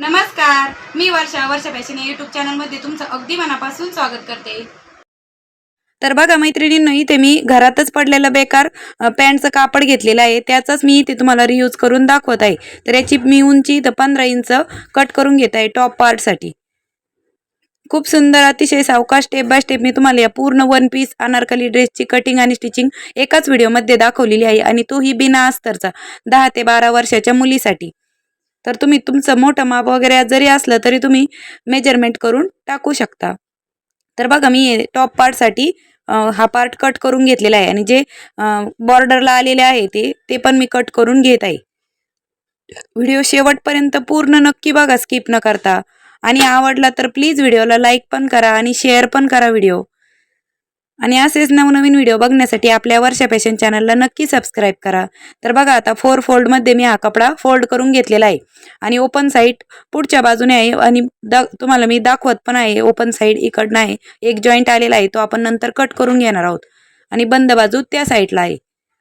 नमस्कार मी वर्षा वर्षा फॅशन या युट्यूब चॅनलमध्ये तुमचं अगदी मनापासून स्वागत करते. तर बघा मैत्रिणींनो इथे मी घरातच पडलेलं बेकार पॅन्टचं कापड घेतलेलं आहे. त्याचाच मी इथे तुम्हाला रियूज करून दाखवत आहे. तर याची मी उंची इथं पंधरा इंच कट करून घेत आहे टॉप पार्टसाठी खूप सुंदर अतिशय सावकाश स्टेप बाय स्टेप मी तुम्हाला या पूर्ण वन पीस अनारकली ड्रेसची कटिंग आणि स्टिचिंग एकाच व्हिडिओमध्ये दाखवलेली आहे. आणि तोही बिना अस्तरचा दहा ते बारा वर्षाच्या मुलीसाठी. तर तुम्ही तुमचं मोठं माप वगैरे जरी असलं तरी तुम्ही मेजरमेंट करून टाकू शकता. तर बघा मी टॉप पार्टसाठी हा पार्ट कट करून घेतलेला आहे आणि जे बॉर्डरला आलेले आहे ते ते पण मी कट करून घेत आहे. व्हिडिओ शेवटपर्यंत पूर्ण नक्की बघा स्किप न करता. आणि आवडला तर प्लीज व्हिडिओला लाईक पण करा आणि शेअर पण करा व्हिडिओ आणि असेच नवनवीन व्हिडिओ बघण्यासाठी आपल्या वर्षा फॅशन चॅनलला नक्की सबस्क्राईब करा. तर बघा आता फोर फोल्डमध्ये मी हा कपडा फोल्ड करून घेतलेला आहे. आणि ओपन साईड पुढच्या बाजूने आहे आणि दा तुम्हाला मी दाखवत पण आहे ओपन साईड इकडनं आहे. एक जॉईंट आलेला आहे तो आपण नंतर कट करून घेणार आहोत. आणि बंद बाजू त्या साईडला आहे.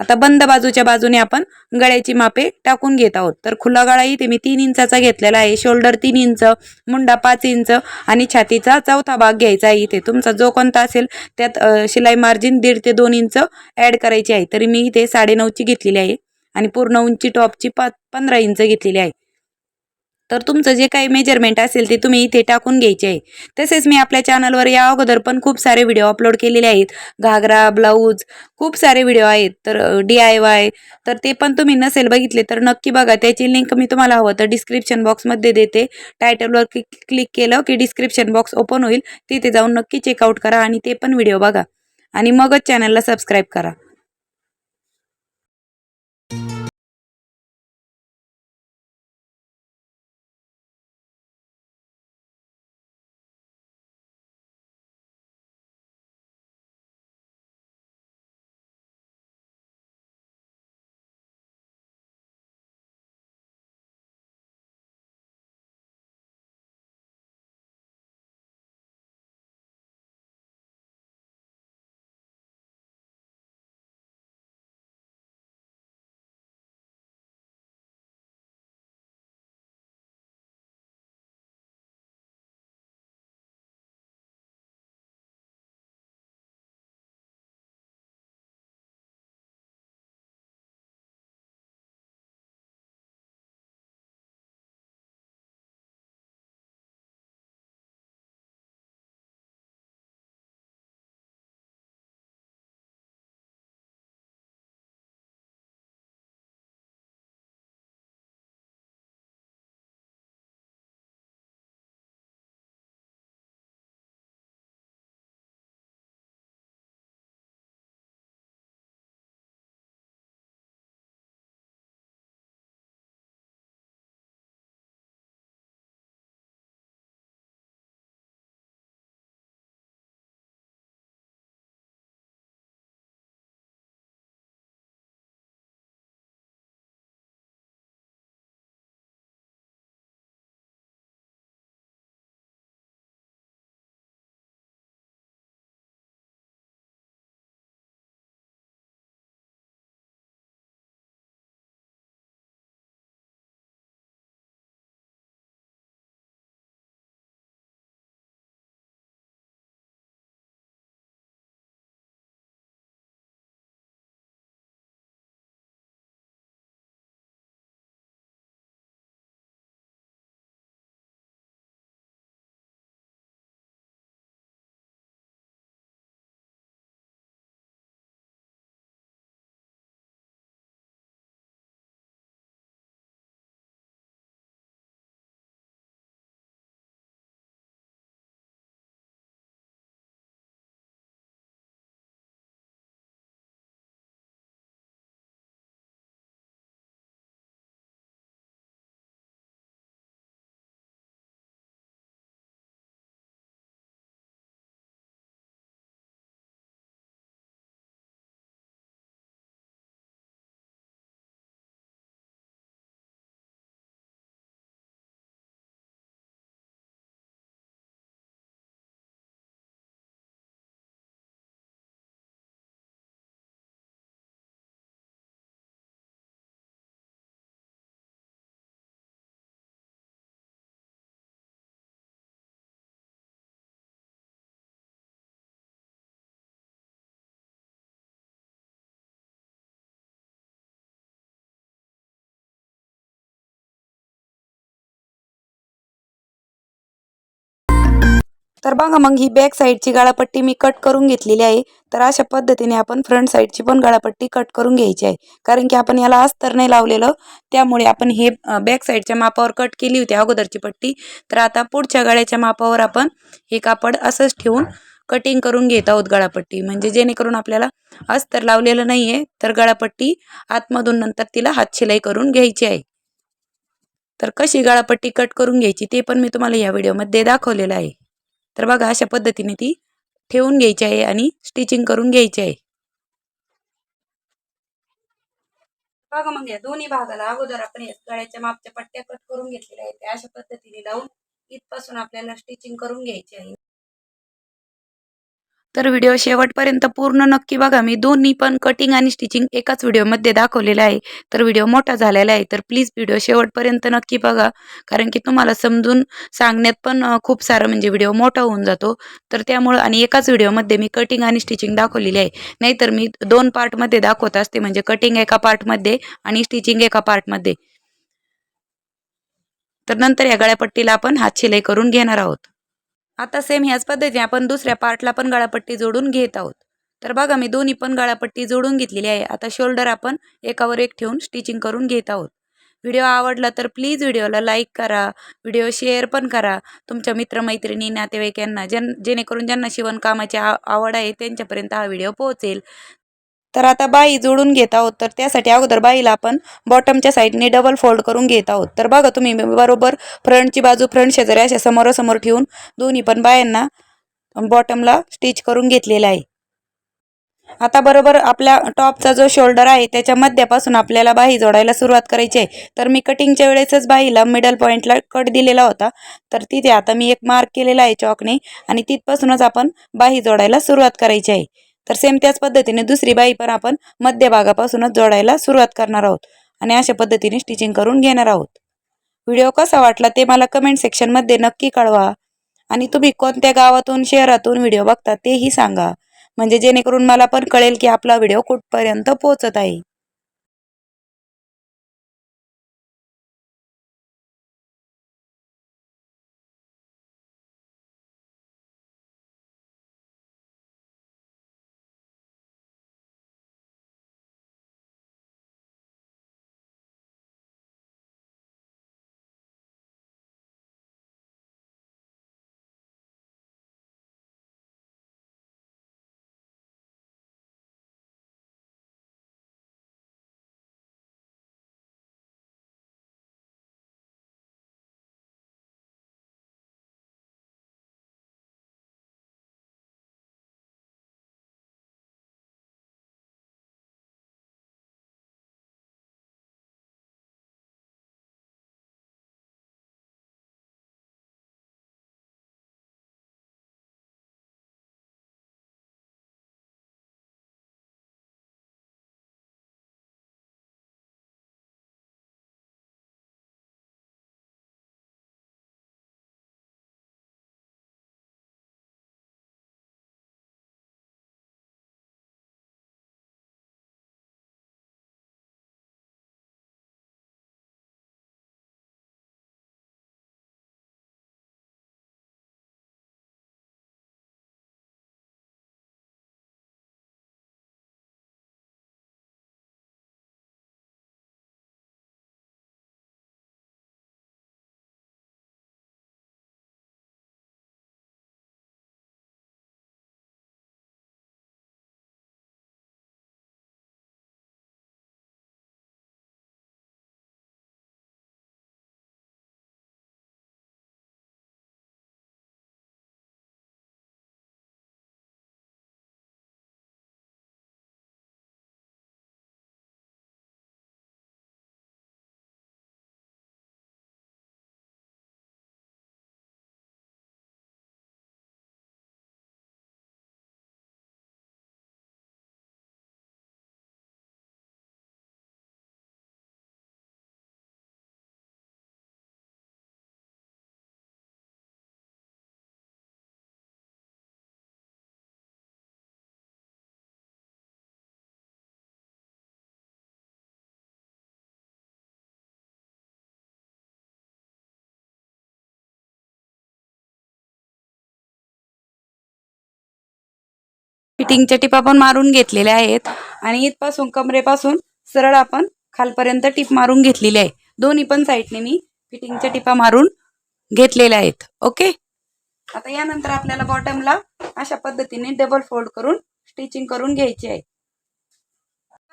आता बंद बाजूच्या बाजूने आपण गळ्याची मापे टाकून घेत आहोत. तर खुला गळा इथे मी तीन इंचाचा घेतलेला आहे. शोल्डर तीन इंच मुंडा पाच इंच आणि छातीचा चौथा भाग घ्यायचा आहे इथे. तुमचा जो कोणता असेल त्यात शिलाई मार्जिन दीड ते दोन इंच ॲड करायची आहे. तरी मी इथे साडेनऊची घेतलेली आहे आणि पूर्ण उंची टॉपची पाच पंधरा इंच घेतलेली आहे. तर तुमचं जे काही मेजरमेंट असेल ते तुम्ही इथे टाकून घ्यायचे. आहे तसेच मी आपल्या चॅनलवर या अगोदर पण खूप सारे व्हिडिओ अपलोड केलेले आहेत. घागरा ब्लाऊज खूप सारे व्हिडिओ आहेत. तर डी आय वाय तर ते पण तुम्ही नसेल बघितले तर नक्की बघा. त्याची लिंक मी तुम्हाला हवं तर डिस्क्रिप्शन बॉक्समध्ये देते. टायटलवर क्लिक क्लिक केलं की डिस्क्रिप्शन बॉक्स ओपन होईल. तिथे जाऊन नक्की चेकआउट करा आणि ते पण व्हिडिओ बघा. आणि मगच चॅनलला सबस्क्राईब करा. तर बघा मग ही बॅक साईडची गाळापट्टी मी कट करून घेतलेली आहे. तर अशा पद्धतीने आपण फ्रंट साईडची पण गाळापट्टी कट करून घ्यायची आहे. कारण की आपण याला अस्तर नाही लावलेलं. त्यामुळे आपण हे बॅक साईडच्या मापावर कट केली होती अगोदरची पट्टी. तर आता पुढच्या गळ्याच्या मापावर आपण हे कापड असंच ठेवून कटिंग करून घेत आहोत गळापट्टी. म्हणजे जेणेकरून आपल्याला अस्तर लावलेलं नाही आहे तर गळापट्टी आतमधून नंतर तिला हात शिलाई करून घ्यायची आहे. तर कशी गळापट्टी कट करून घ्यायची ते पण मी तुम्हाला या व्हिडिओमध्ये दाखवलेलं आहे. तर बघा अशा पद्धतीने ती ठेवून घ्यायची आहे आणि स्टिचिंग करून घ्यायची आहे. बघा मग या दोन्ही भागाला अगोदर आपण या गळ्याच्या मापच्या पट्ट्या कट करून घेतलेल्या आहेत. अशा पद्धतीने लावून इथपासून आपल्याला स्टिचिंग करून घ्यायची आहे. तर व्हिडिओ शेवटपर्यंत पूर्ण नक्की बघा. मी दोन्ही पण कटिंग आणि स्टिचिंग एकाच व्हिडिओमध्ये दाखवलेलं आहे. तर व्हिडिओ मोठा झालेला आहे. तर प्लीज व्हिडिओ शेवटपर्यंत नक्की बघा. कारण की तुम्हाला समजून सांगण्यात पण खूप सारं म्हणजे व्हिडिओ मोठा होऊन जातो. तर त्यामुळं आणि एकाच व्हिडिओमध्ये मी कटिंग आणि स्टिचिंग दाखवलेली आहे. नाहीतर मी दोन पार्टमध्ये दाखवत असते. म्हणजे कटिंग एका पार्टमध्ये आणि स्टिचिंग एका पार्टमध्ये तर नंतर या गळ्यापट्टीला आपण हात शिलाई करून घेणार आहोत. आता सेम ह्याच पद्धतीने आपण दुसऱ्या पार्टला पण गळापट्टी जोडून घेत आहोत. तर बघा मी दोन्ही पण गळापट्टी जोडून घेतलेली आहे. आता शोल्डर आपण एकावर एक ठेवून स्टिचिंग करून घेत आहोत. व्हिडिओ आवडला तर प्लीज व्हिडिओला लाईक करा. व्हिडिओ शेअर पण करा. तुमच्या मित्रमैत्रिणी नातेवाईकांना ज्यां जेणेकरून ज्यांना शिवणकामाची आ आवड आहे त्यांच्यापर्यंत हा व्हिडिओ पोहोचेल. तर आता बाई जोडून घेत आहोत तर त्यासाठी अगोदर बाईला आपण बॉटमच्या साईडने डबल फोल्ड करून घेत आहोत. तर बघा तुम्ही बरोबर फ्रंटची बाजू फ्रंट शेजारी अशा समोरासमोर ठेवून दोन्ही पण बायांना बॉटमला स्टिच करून घेतलेला आहे. आता बरोबर आपल्या टॉपचा जो शोल्डर आहे त्याच्या मध्यापासून आपल्याला बाही जोडायला सुरुवात करायची आहे. तर मी कटिंगच्या वेळेसच बाहीला मिडल पॉईंटला कट दिलेला होता. तर तिथे आता मी एक मार्क केलेला आहे चॉकने आणि तिथपासूनच आपण बाही जोडायला सुरुवात करायची आहे. तर सेम त्याच पद्धतीने दुसरी बाई पण आपण मध्यभागापासूनच जोडायला सुरुवात करणार आहोत. आणि अशा पद्धतीने स्टिचिंग करून घेणार आहोत. व्हिडिओ कसा वाटला ते मला कमेंट सेक्शनमध्ये नक्की कळवा. आणि तुम्ही कोणत्या गावातून शहरातून व्हिडिओ बघता तेही सांगा. म्हणजे जेणेकरून मला पण कळेल की आपला व्हिडिओ कुठपर्यंत पोहोचत आहे. फिटिंगच्या टिपा पण मारून घेतलेल्या आहेत. आणि इथपासून कमरेपासून सरळ आपण खालपर्यंत टिप मारून घेतलेली आहे. दोन्ही पण साईडने मी फिटिंगच्या टिपा मारून घेतलेल्या आहेत. ओके? आता यानंतर आपल्याला बॉटमला अशा पद्धतीने डबल फोल्ड करून स्टिचिंग करून घ्यायची आहे.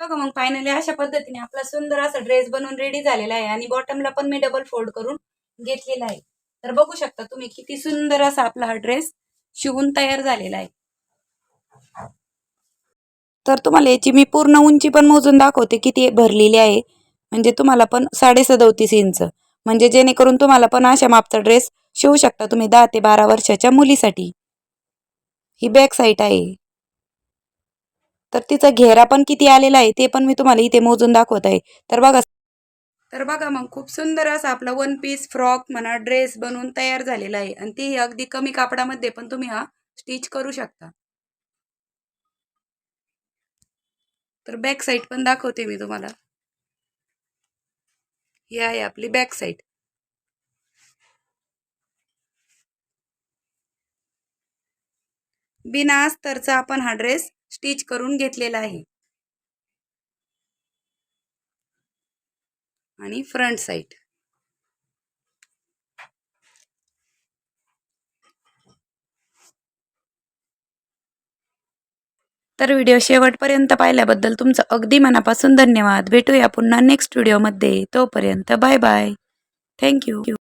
बघा मग फायनली अशा पद्धतीने आपला सुंदर असा ड्रेस बनवून रेडी झालेला आहे. आणि बॉटमला पण मी डबल फोल्ड करून घेतलेला आहे. तर बघू शकता तुम्ही किती सुंदर असा आपला हा ड्रेस शिवून तयार झालेला आहे. तर तुम्हाला याची मी पूर्ण उंची पण मोजून दाखवते किती भरलेली आहे. म्हणजे तुम्हाला पण साडे सदोतीस इंच. म्हणजे जेणेकरून तुम्हाला पण अशा मापचा ड्रेस शिवू शकता तुम्ही दहा ते बारा वर्षाच्या मुलीसाठी. ही बॅक साईड आहे. तर तिचा घेरा पण किती आलेला आहे ते पण मी तुम्हाला इथे मोजून दाखवत आहे. तर बघा. तर बघा मग खूप सुंदर असा आपला वन पीस फ्रॉक म्हणा ड्रेस बनवून तयार झालेला आहे. आणि तेही अगदी कमी कापडामध्ये पण तुम्ही हा स्टिच करू शकता. तर बॅक साईड पण दाखवते मी तुम्हाला. ही आहे आपली बॅक साईड बिना अस्तरचा आपण हा ड्रेस स्टिच करून घेतलेला आहे. आणि फ्रंट साईड तर व्हिडिओ शेवटपर्यंत पाहिल्याबद्दल तुमचं अगदी मनापासून धन्यवाद. भेटूया पुन्हा नेक्स्ट व्हिडिओमध्ये तोपर्यंत बाय बाय. थँक्यू